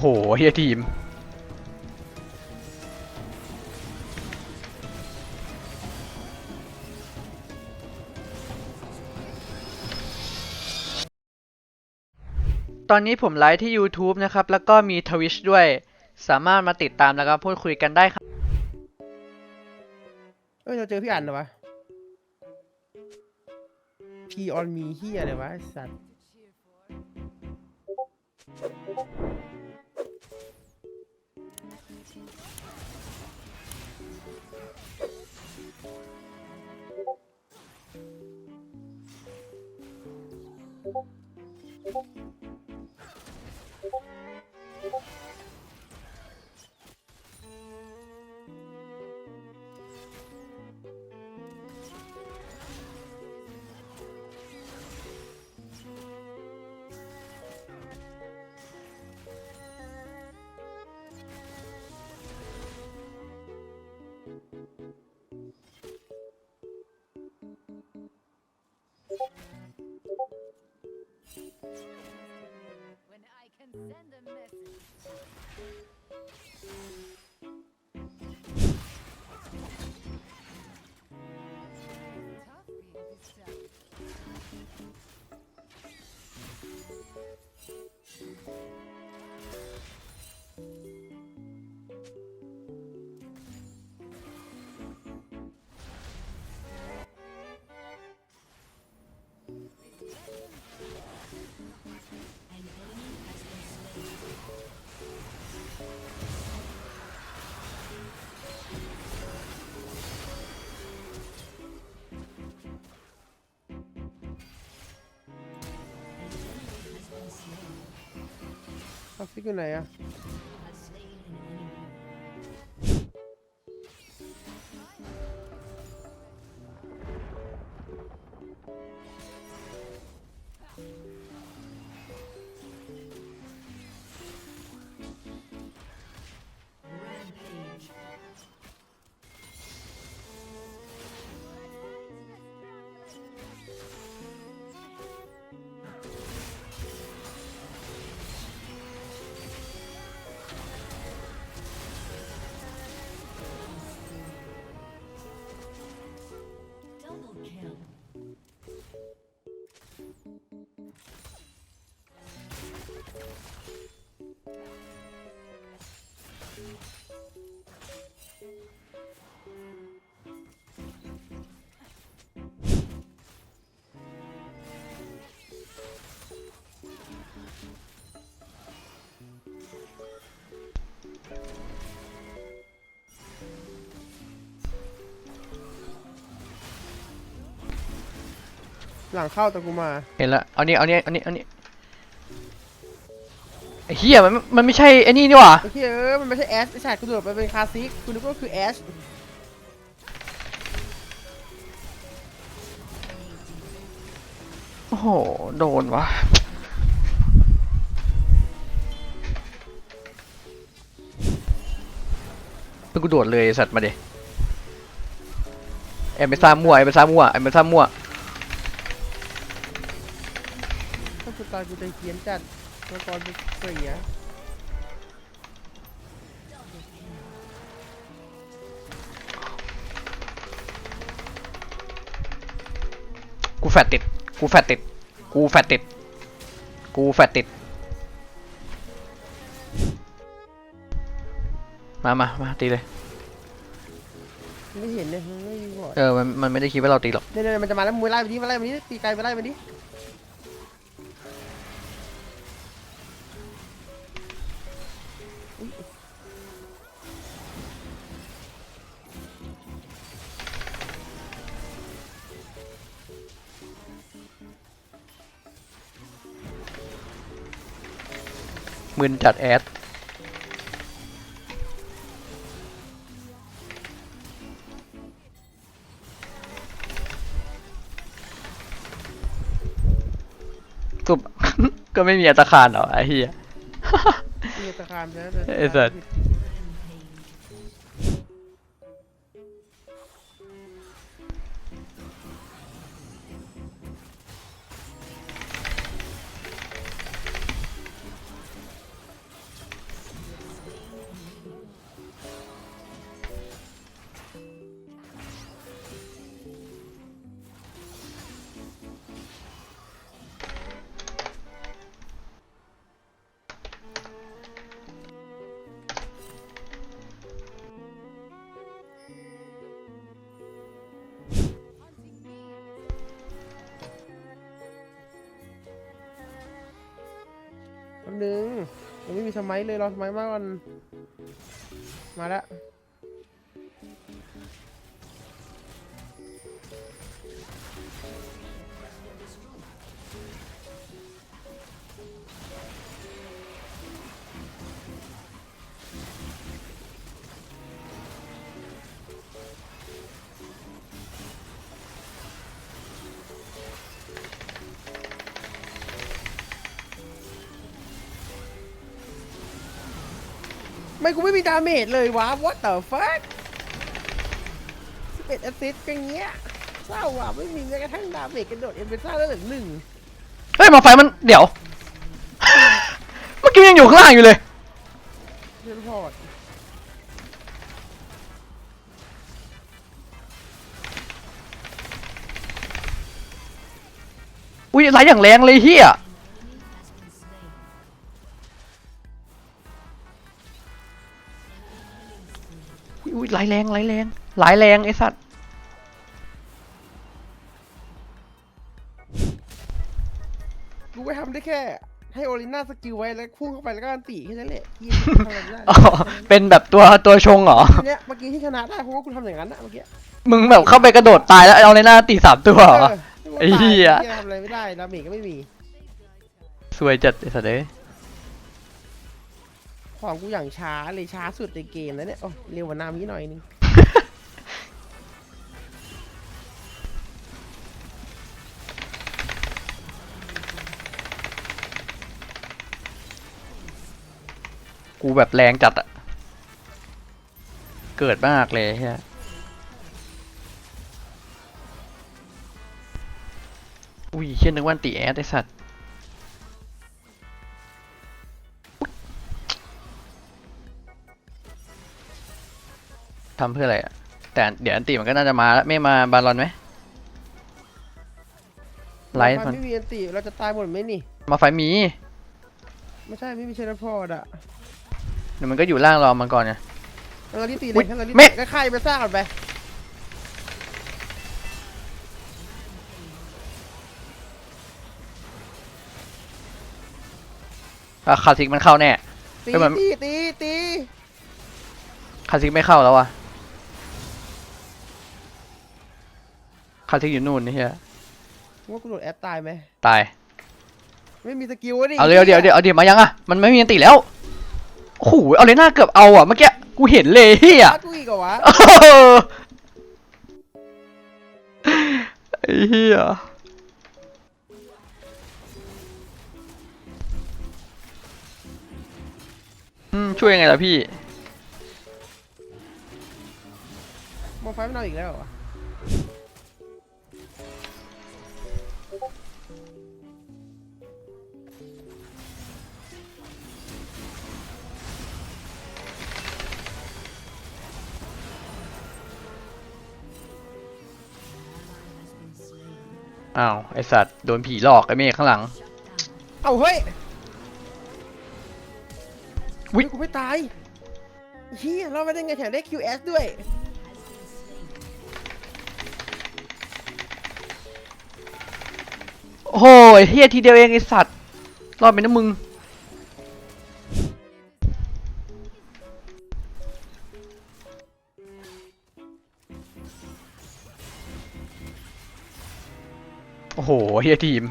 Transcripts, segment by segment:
โหเฮียทีม ตอนนี้ผมไลฟ์ที่ YouTube นะครับ แล้วก็มี Twitch ด้วย สามารถมาติดตามแล้วก็พูดคุยกันได้ครับ เอ้ยเราเจอพี่อันเหรอวะพีออนมีเฮียอะไรวะไอ้สัตว์ you ท็อกซิกอยู่ไหนอะ หลังเข้าแต่กูมา เห็นละเอานี่เอานี่เอานี่เอานี่ไอ้เฮียมันมันไม่ใช่ไอ้นี่นี่หว่าไอ้เหี้ยเออมันไม่ใช่แอชไอ้ชาติกูโดดไปเป็นคาซิกกูนึกว่าคือแอชโอ้โห โดนวะเป็นกูโดดเลยไอ้สัตว์มาเดเอ็มไปซ่ามั่วเอ็มไปซ่ามั่วเอ็มไปซ่ามั่ว กูตายกูจะเขียนจัดตัวกรกูเสียกูแฟตติด กูแฟตติด กูแฟตติด กูแฟตติด มามามาตีเลย ไม่เห็นเลยมันไม่มีบอดเออ มัน มันไม่ได้คิดว่าเราตีหรอกเนี่ยเนี่ยมันจะมาแล้วมวยไล่ไปดิมาไล่ไปดิตีไกลไปไล่ไปดิ มึนจัดแอดก็ก็ไม่มีอัตคารหรอไอ้เหี้ย ตะคามใช่ไหมไอ้สัสไยังไม่มีสมัยเลยรอสมัยมาก่อน มาแล้ว ไม่กูไม่มีดาเมจเลยวะ what the fuck 11แอสซิสต์ก็เงี้ยเศร้าว่ะไม่มีแม้กระทั่งดาเมจกระโดดเอ็นเบซ่าแล้วเหลือหนึ่งเฮ้ยมาไฟมันเดี๋ยว เมื่อกี้ยังอยู่ข้างล่างอยู่เลยเทเลพอร์ตอุ้ยไหลอย่างแรงเลยเฮีย อุ้ยอุ้ยไหลแรงไหลแรงไหลแรงไอ้สัตว์กูไปทำได้แค่ ให้โอลิน่าสกิลไว้แล้วพุ่งเข้าไปแล้วก็อันตีแค่นั้นแหละเหี้ยทำอะไรไม่ได้อ๋อเป็นแบบตัวตัวชงเหรอเนี้ยเมื่อกี้ที่ชนะได้เพราะว่ากูทำอย่างนั้นอะเมื่อกี้มึงแบบเข้าไปกระโดดตายแล้วเอาในหน้าตีสามตัวเหรอ ไอ้เหี้ยเหี้ยทำอะไรไม่ได้ดาเมจก็ไม่มี สวยจัดไอ้สัตว์เอ้ย ของกูอย่างช้าเลยช้าสุดในเกมแล้วเนี่ย โอ้เร็วกว่านามิหน่อยนึง กูแบบแรงจัดอะเกิดมากเลยฮียอุ้ยเชี่ยนึกว่าอันตีแอดไอสัตว์ ทำเพื่ออะไรอะแต่เดี๋ยวอันตีมันก็น่าจะมาแล้วไม่มาบาลอนไหมไลฟ์มัมันนไม่มีอันตีเราจะตายหมดไหมนี่ มาไฟมี ไม่ใช่ไม่มีเชนพอร์ตอะเดี๋ยวมันก็อยู่ล่างรอมันก่อนไงเราที่ตีเลอุ๊ยยถ้าเราที่เมฆก็ค่ายไปสร้างก่อนไปอะคาซิกมันเข้าแน่ตีเอ้ยมันตีตีตีคาซิกไม่เข้าแล้ววะ คาซิกอยู่นู่นนี่เฮียว่ากูโดดแอดตายไหมตาย ไม่มีสกิลวะดิเอาเดี๋ยวเดี๋ยวเดี๋ยวเอาเดี๋ยวมายังอะ มันไม่มีอันติแล้ว โอ้โห เอาเลยหน้าเกือบเอาอะ เมื่อกี้ กูเห็นเลยเฮียฟาดกูอีกเหรอวะเออไอ้เฮียอืมช่วยยังไงล่ะพี่มองไฟมันเอาอีกแล้วเหรอ อ้าวไอสัตว์โดนผีหลอกไอเมฆข้างหลัง เอาเฮ้ยอุ๊ยกูไม่ตายเฮียเราไม่ได้ไงแถมได้ QS ด้วย โอ้โหเฮียทีเดียวเองไอสัตว์รอดไปนะมึง อ้โหเฮียทีม โ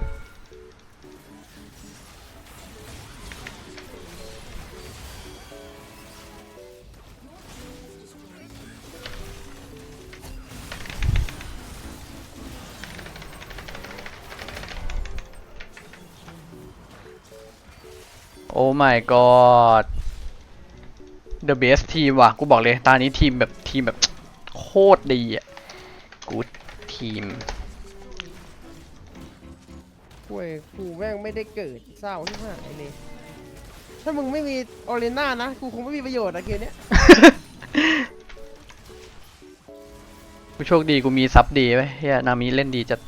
อ้ my god the best ทีมว่ะ กูบอกเลย ตานี้ทีมแบบทีมแบบโคตรดีอะ good ทีม กูเองกูแม่งไม่ได้เกิดเศร้าที่หายเลยถ้ามึงไม่มีออเรน่านะ กูคงไม่มีประโยชน์อะเกมเนี้ยกูโชคดีกูมีซับดีไว้เฮียนามิเล่นดีจัด